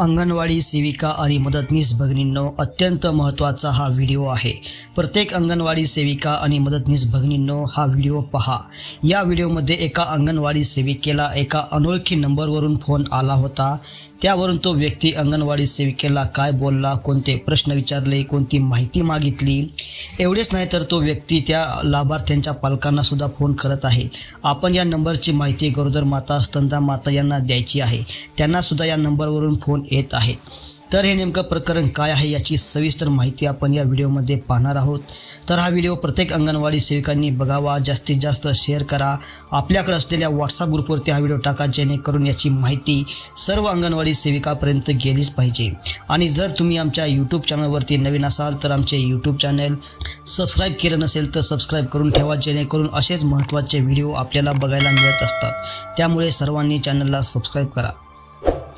अंगणवाडी सेविका आणि मदतनीस भगिनींनो अत्यंत महत्त्वाचा हा व्हिडिओ आहे. प्रत्येक अंगणवाडी सेविका आणि मदतनीस भगिनींनो हा व्हिडिओ पहा. या व्हिडिओमध्ये एका अंगणवाडी सेविकेला एका अनोळखी नंबरवरून फोन आला होता. त्यावरून तो व्यक्ती अंगणवाडी सेविकेला काय बोलला कोणते प्रश्न विचारले कोणती माहिती मागितली? एवढेच नाही तर तो व्यक्ती त्या लाभार्थ्यांच्या पालकांनासुद्धा फोन करत आहे. आपण या नंबरची माहिती गरोदर माता स्तंदा माता यांना द्यायची आहे. त्यांनासुद्धा या नंबरवरून फोन येत आहेत तर हे नेमकं प्रकरण काय आहे याची सविस्तर माहिती आपण या व्हिडिओमध्ये पाहणार आहोत. तर हा व्हिडिओ प्रत्येक अंगणवाडी सेविकांनी बघावा. जास्तीत जास्त शेअर करा. आपल्याकडे असलेल्या व्हॉट्सअप ग्रुपवरती हा व्हिडिओ टाका जेणेकरून याची माहिती सर्व अंगणवाडी सेविकापर्यंत गेलीच पाहिजे. आणि जर तुम्ही आमच्या यूट्यूब चॅनलवरती नवीन असाल तर आमचे यूट्यूब चॅनल सबस्क्राईब केलं नसेल तर सबस्क्राईब करून ठेवा जेणेकरून असेच महत्त्वाचे व्हिडिओ आपल्याला बघायला मिळत असतात. त्यामुळे सर्वांनी चॅनलला सबस्क्राईब करा.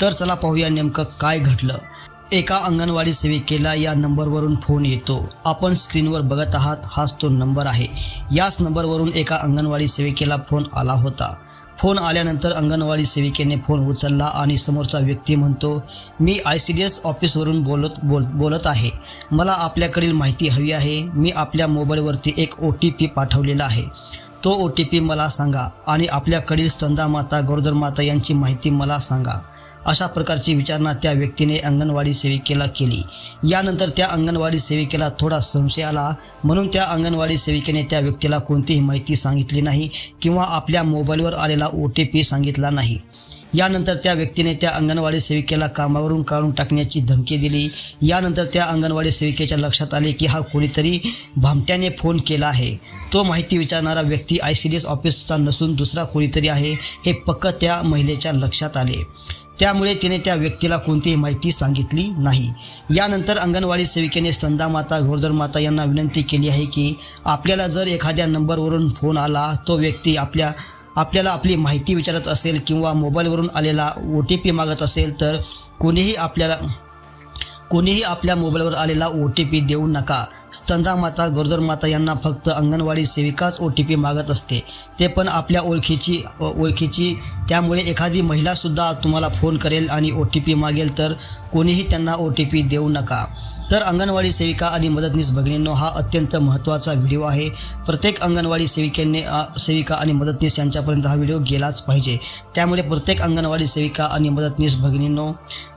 तर चला पाहूया नेमकं काय घडलं. एका अंगणवाडी सेविकेला या नंबरवरून फोन येतो. आपण स्क्रीनवर बघत आहात हाच तो नंबर आहे. याच नंबरवरून एका अंगणवाडी सेविकेला फोन आला होता. फोन आल्यानंतर अंगणवाडी सेविकेने फोन उचलला आणि समोरचा व्यक्ती म्हणतो मी आय सी डी एस ऑफिसवरून बोलत बोल बोलत आहे. मला आपल्याकडील माहिती हवी आहे. मी आपल्या मोबाईलवरती एक ओ टी पी पाठवलेला आहे. तो ओ टी पी मला सांगा आणि आपल्याकडील स्तंदा माता गरोदर माता यांची माहिती मला सांगा. अशा प्रकारची विचारणा त्या व्यक्तीने अंगणवाडी सेविकेला केली. यानंतर त्या अंगणवाडी सेविकेला थोडा संशय आला. म्हणून त्या अंगणवाडी सेविकेने त्या व्यक्तीला कोणतीही माहिती सांगितली नाही किंवा आपल्या मोबाईलवर आलेला ओ टी पी सांगितला नाही. यानंतर त्या व्यक्तीने त्या अंगणवाडी सेविकेला कामावरून काढून टाकण्याची धमकी दिली. यानंतर त्या अंगणवाडी सेविकेच्या लक्षात आले की हा कोणीतरी भामट्याने फोन केला आहे. तो माहिती विचारणारा व्यक्ती आय सी डी एस ऑफिसचा नसून दुसरा कोणीतरी आहे हे पक्क त्या महिलेच्या लक्षात आले. त्यामुळे तिने त्या व्यक्तीला कोणतीही माहिती सांगितली नाही. यानंतर अंगणवाडी सेविकेने स्तंदा माता घोरदर माता यांना विनंती केली आहे की आपल्याला जर एखाद्या नंबरवरून फोन आला तो व्यक्ती आपल्या आपल्याला आपली माहिती विचारत असेल किंवा मोबाईलवरून आलेला ओ टी पी मागत असेल तर कोणीही आपल्याला कोणीही आपल्या मोबाईलवर आलेला ओ टी पी देऊ नका. स्तंदा माता गरोदर माता यांना फक्त अंगणवाडी सेविकाच ओ टी पी मागत असते. ते पण आपल्या ओळखीची ओळखीची. त्यामुळे एखादी महिलासुद्धा तुम्हाला फोन करेल आणि ओ टी पी मागेल तर कोणीही त्यांना ओ टी पी देऊ नका. तर अंगणवाडी सेविका आणि मदतनीस भगिनींनो हा अत्यंत महत्त्वाचा व्हिडिओ आहे. प्रत्येक अंगणवाडी सेविकेने सेविका आणि मदतनीस यांच्यापर्यंत हा व्हिडिओ गेलाच पाहिजे. त्यामुळे प्रत्येक अंगणवाडी सेविका आणि मदतनीस भगिनींनो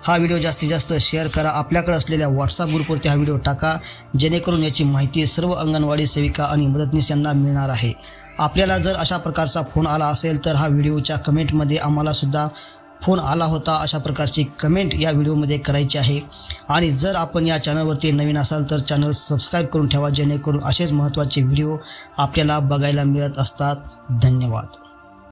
हा व्हिडिओ जास्तीत जास्त शेअर करा. आपल्याकडे असलेल्या व्हॉट्सअप ग्रुपवरती हा व्हिडिओ टाका. जेणेकरून याची माहिती सर्व अंगणवाडी सेविका आणि मदतनीस यांना मिळणार आहे. आपल्याला जर अशा प्रकारचा फोन आला असेल तर हा व्हिडिओच्या कमेंटमध्ये आम्हालासुद्धा फोन आला होता अशा प्रकारची कमेंट या व्हिडिओमध्ये करायची आहे. आणि जर आपण या चॅनलवरती नवीन असाल तर चॅनल सबस्क्राईब करून ठेवा जेणेकरून असेच महत्त्वाचे व्हिडिओ आपल्याला बघायला मिळत असतात. धन्यवाद.